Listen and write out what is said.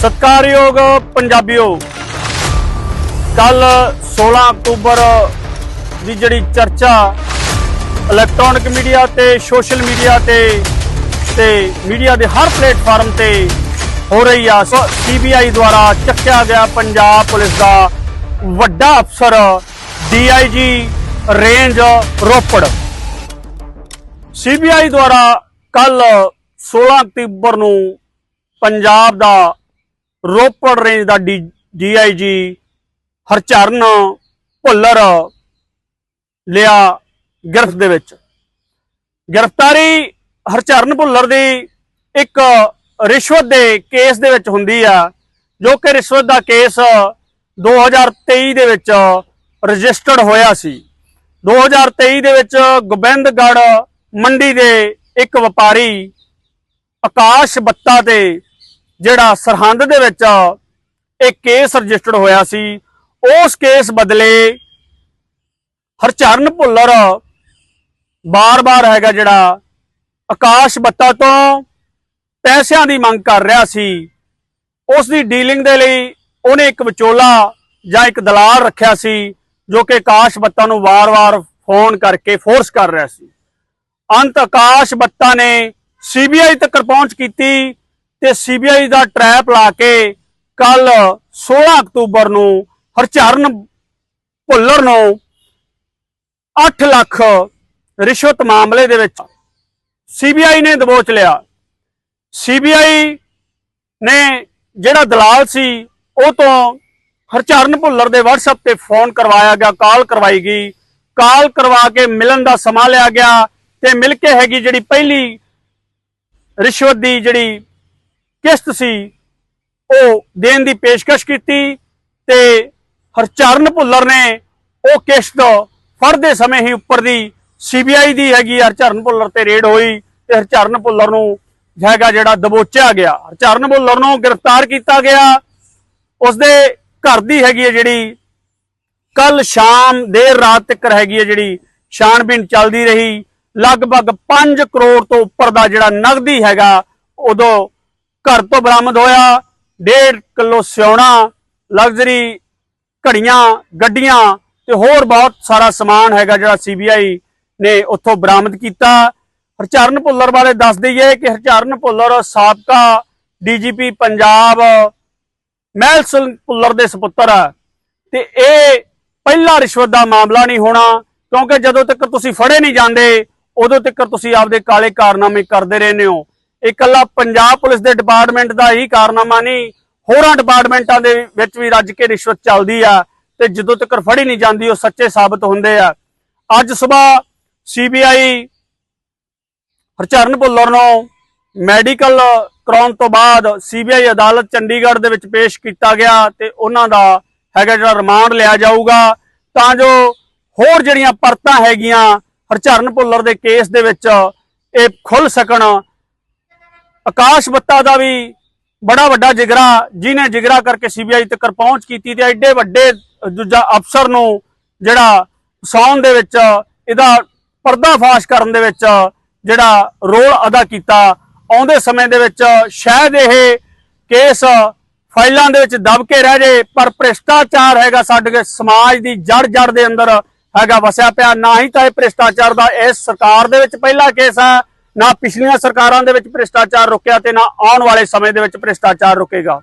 ਸਤਿਕਾਰਯੋਗ ਪੰਜਾਬੀਓ ਕੱਲ 16 ਅਕਤੂਬਰ ਦੀ ਜਿਹੜੀ ਚਰਚਾ ਇਲੈਕਟ੍ਰੋਨਿਕ ਮੀਡੀਆ ਤੇ, ਸੋਸ਼ਲ ਮੀਡੀਆ ਤੇ ਤੇ ਮੀਡੀਆ ਦੇ ਹਰ ਪਲੇਟਫਾਰਮ ਤੇ ਹੋ ਰਹੀ ਆ ਸੀਬੀਆਈ ਦੁਆਰਾ ਚੱਕਿਆ ਗਿਆ ਪੰਜਾਬ ਪੁਲਿਸ ਦਾ ਵੱਡਾ ਅਫਸਰ ਡੀਆਈਜੀ ਰੇਂਜ ਰੋਪੜ। ਸੀਬੀਆਈ ਦੁਆਰਾ ਕੱਲ 16 ਅਕਤੂਬਰ ਨੂੰ ਪੰਜਾਬ ਦਾ ਰੋਪੜ ਰੇਂਜ ਦਾ ਡੀਆਈਜੀ ਹਰਚਰਨ, ਭੁੱਲਰ ਲਿਆ ਗ੍ਰਿਫਤ ਦੇ ਵਿੱਚ। ਗ੍ਰਿਫਤਾਰੀ ਹਰਚਰਨ ਭੁੱਲਰ ਦੀ ਇੱਕ ਰਿਸ਼ਵਤ ਦੇ ਕੇਸ ਦੇ ਵਿੱਚ ਹੁੰਦੀ ਆ, ਜੋ ਕਿ ਰਿਸ਼ਵਤ ਦਾ ਕੇਸ 2023 ਦੇ ਵਿੱਚ ਰਜਿਸਟਰਡ ਹੋਇਆ ਸੀ। 2023 ਦੇ ਵਿੱਚ ਗੋਬਿੰਦਗੜ੍ਹ ਮੰਡੀ ਦੇ ਇੱਕ ਵਪਾਰੀ ਆਕਾਸ਼ ਬੱਤਾ ਤੇ ਜਿਹੜਾ ਸਰਹੰਦ ਦੇ ਵਿੱਚ ਇੱਕ ਕੇਸ ਰਜਿਸਟਰਡ ਹੋਇਆ ਸੀ, ਉਸ ਕੇਸ ਬਦਲੇ ਹਰਚਰਨ ਭੁੱਲਰ ਬਾਰ-ਬਾਰ ਹੈਗਾ ਜਿਹੜਾ ਆਕਾਸ਼ ਬੱਤਾ ਤੋਂ ਪੈਸਿਆਂ ਦੀ ਮੰਗ ਕਰ ਰਿਹਾ ਸੀ। ਉਸ ਦੀ ਡੀਲਿੰਗ ਦੇ ਲਈ ਉਹਨੇ ਇੱਕ ਵਿਚੋਲਾ ਜਾਂ ਇੱਕ ਦਲਾਲ ਰੱਖਿਆ ਸੀ, ਜੋ ਕਿ ਆਕਾਸ਼ ਬੱਤਾ ਨੂੰ ਵਾਰ-ਵਾਰ ਫੋਨ ਕਰਕੇ ਫੋਰਸ ਕਰ ਰਿਹਾ ਸੀ। ਅੰਤ ਆਕਾਸ਼ ਬੱਤਾ ਨੇ ਸੀਬੀਆਈ ਤੱਕ ਪਹੁੰਚ ਕੀਤੀ। ਤੇ ਸੀਬੀਆਈ ਦਾ ਟਰੈਪ ਲਾ ਕੇ ਕੱਲ 16 ਅਕਤੂਬਰ ਨੂੰ ਹਰਚਰਨ ਭੁੱਲਰ ਨੂੰ 8 ਲੱਖ ਰਿਸ਼ਵਤ ਮਾਮਲੇ ਦੇ ਵਿੱਚ ਸੀਬੀਆਈ ਨੇ ਦਬੋਚ ਲਿਆ। ਸੀਬੀਆਈ ਨੇ ਜਿਹੜਾ ਦਲਾਲ ਸੀ, ਉਹ ਤੋਂ ਹਰਚਰਨ ਭੁੱਲਰ ਦੇ WhatsApp ਤੇ ਫੋਨ ਕਰਵਾਇਆ ਗਿਆ ਕਾਲ ਕਰਵਾਈ ਗਈ। ਕਾਲ ਕਰਵਾ ਕੇ ਮਿਲਣ ਦਾ ਸਮਾਂ ਲਿਆ ਗਿਆ ਤੇ ਮਿਲ ਕੇ ਹੈਗੀ ਜਿਹੜੀ ਪਹਿਲੀ ਰਿਸ਼ਵਤ ਦੀ ਜਿਹੜੀ ਕਿਸ਼ਤ ਸੀ ਉਹ ਦੇਣ ਦੀ ਪੇਸ਼ਕਸ਼ ਕੀਤੀ ਤੇ ਹਰਚਰਨ ਭੁੱਲਰ ਨੇ ਉਹ ਕਿਸ਼ਤ ਫੜਦੇ ਸਮੇਂ ਹੀ ਉੱਪਰ ਦੀ ਸੀਬੀਆਈ ਦੀ ਹੈਗੀ ਹਰਚਰਨ ਭੁੱਲਰ ਤੇ ਰੇਡ ਹੋਈ ਤੇ ਹਰਚਰਨ ਭੁੱਲਰ ਨੂੰ ਹੈਗਾ ਜਿਹੜਾ ਦਬੋਚਿਆ ਗਿਆ। ਹਰਚਰਨ ਭੁੱਲਰ ਨੂੰ ਗ੍ਰਿਫਤਾਰ ਕੀਤਾ ਗਿਆ। ਉਸਦੇ ਘਰ ਦੀ ਹੈਗੀ ਹੈ ਜਿਹੜੀ ਕੱਲ ਸ਼ਾਮ ਦੇਰ ਰਾਤ ਤੱਕ ਹੈਗੀ ਹੈ ਜਿਹੜੀ ਛਾਣਬੀਣ ਚੱਲਦੀ ਰਹੀ। ਲਗਭਗ 5 ਕਰੋੜ ਤੋਂ ਉੱਪਰ ਦਾ ਜਿਹੜਾ ਨਗਦੀ ਹੈਗਾ, ਉਦੋਂ ਘਰ ਤੋਂ ਬਰਾਮਦ ਹੋਇਆ 1.5 ਕਿਲੋ ਸਿਉਣਾ, ਲਗਜ਼ਰੀ, ਘੜੀਆਂ, ਗੱਡੀਆਂ ਤੇ ਹੋਰ ਬਹੁਤ ਸਾਰਾ ਸਮਾਨ ਹੈਗਾ ਜਿਹੜਾ ਸੀਬੀਆਈ ਨੇ ਉੱਥੋਂ ਬਰਾਮਦ ਕੀਤਾ। ਹਰਚਰਨ ਭੁੱਲਰ ਬਾਰੇ ਦੱਸ ਦਈਏ ਕਿ ਹਰਚਰਨ ਭੁੱਲਰ ਸਾਬਕਾ ਡੀਜੀਪੀ ਪੰਜਾਬ ਮਹਿਲ ਸਿੰਘ ਭੁੱਲਰ ਦੇ ਸੁਪੁੱਤਰ ਆ। ਤੇ ਇਹ ਪਹਿਲਾ ਰਿਸ਼ਵਤ ਦਾ ਮਾਮਲਾ ਨਹੀਂ ਹੋਣਾ, ਕਿਉਂਕਿ ਜਦੋਂ ਤੱਕ ਤੁਸੀਂ ਫੜੇ ਨਹੀਂ ਜਾਂਦੇ, ਉਦੋਂ ਤੱਕ ਤੁਸੀਂ ਆਪਦੇ ਕਾਲੇ ਕਾਰਨਾਮੇ ਕਰਦੇ ਰਹਿੰਦੇ ਹੋ। ਇਕੱਲਾ ਪੰਜਾਬ ਪੁਲਿਸ ਦੇ ਡਿਪਾਰਟਮੈਂਟ ਦਾ ਹੀ ਕਾਰਨਾਮਾ ਨਹੀਂ, ਹੋਰਾਂ ਡਿਪਾਰਟਮੈਂਟਾਂ ਦੇ ਵਿੱਚ ਵੀ ਰੱਜ ਕੇ ਰਿਸ਼ਵਤ ਚੱਲਦੀ ਆ ਤੇ ਜਦੋਂ ਤੱਕ ਫੜੀ ਨਹੀਂ ਜਾਂਦੀ, ਉਹ ਸੱਚੇ ਸਾਬਤ ਹੁੰਦੇ ਆ। ਅੱਜ ਸਵੇਰ ਸੀਬੀਆਈ ਹਰਚਰਨ ਭੁੱਲਰ ਨੂੰ ਮੈਡੀਕਲ ਕਰਾਉਣ ਤੋਂ ਬਾਅਦ ਸੀਬੀਆਈ ਅਦਾਲਤ ਚੰਡੀਗੜ੍ਹ ਦੇ ਵਿੱਚ ਪੇਸ਼ ਕੀਤਾ ਗਿਆ ਤੇ ਉਹਨਾਂ ਦਾ ਹੈਗਾ ਜਿਹੜਾ ਰਿਮਾਂਡ ਲਿਆ ਜਾਊਗਾ। ਤਾਂ ਜੋ ਹੋਰ ਜਿਹੜੀਆਂ ਪਰਤਾਂ ਹੈਗੀਆਂ ਹਰਚਰਨ ਭੁੱਲਰ ਦੇ ਕੇਸ ਦੇ ਵਿੱਚ ਇਹ ਖੁੱਲ ਸਕਣ ਆਕਾਸ਼ ਬੱਤਾ ਦਾ ਵੀ ਬੜਾ ਵੱਡਾ ਜਿਗਰਾ ਜਿਹਨੇ ਜਿਗਰਾ ਕਰਕੇ ਸੀਬੀਆਈ ਤੱਕ ਪਹੁੰਚ ਕੀਤੀ ਤੇ ਐਡੇ ਵੱਡੇ ਦੂਜਾ ਅਫਸਰ ਨੂੰ ਜਿਹੜਾ ਫਸਾਉਣ ਦੇ ਵਿੱਚ ਇਹਦਾ ਪਰਦਾਫਾਸ਼ ਕਰਨ ਦੇ ਵਿੱਚ ਜਿਹੜਾ ਰੋਲ ਅਦਾ ਕੀਤਾ, ਆਉਂਦੇ ਸਮੇਂ ਦੇ ਵਿੱਚ ਸ਼ਾਇਦ ਇਹ ਕੇਸ ਫਾਈਲਾਂ ਦੇ ਵਿੱਚ ਦਬ ਕੇ ਰਹਿ ਜੇ, ਪਰ ਭ੍ਰਿਸ਼ਟਾਚਾਰ ਹੈਗਾ ਸਾਡੇ ਸਮਾਜ ਦੀ ਜੜ ਜੜ ਦੇ ਅੰਦਰ ਹੈਗਾ ਵਸਿਆ ਪਿਆ, ਨਾ ਹੀ ਤਾਂ ਇਹ ਭ੍ਰਿਸ਼ਟਾਚਾਰ ਦਾ ਇਸ ਸਰਕਾਰ ਦੇ ਵਿੱਚ ਪਹਿਲਾ ਕੇਸ ਹੈ। ਨਾ ਪਿਛਲੀਆਂ ਸਰਕਾਰਾਂ ਦੇ ਵਿੱਚ ਭ੍ਰਿਸ਼ਟਾਚਾਰ ਰੁਕਿਆ ਤੇ ਨਾ ਆਉਣ ਵਾਲੇ ਸਮੇਂ ਦੇ ਵਿੱਚ ਭ੍ਰਿਸ਼ਟਾਚਾਰ ਰੁਕੇਗਾ।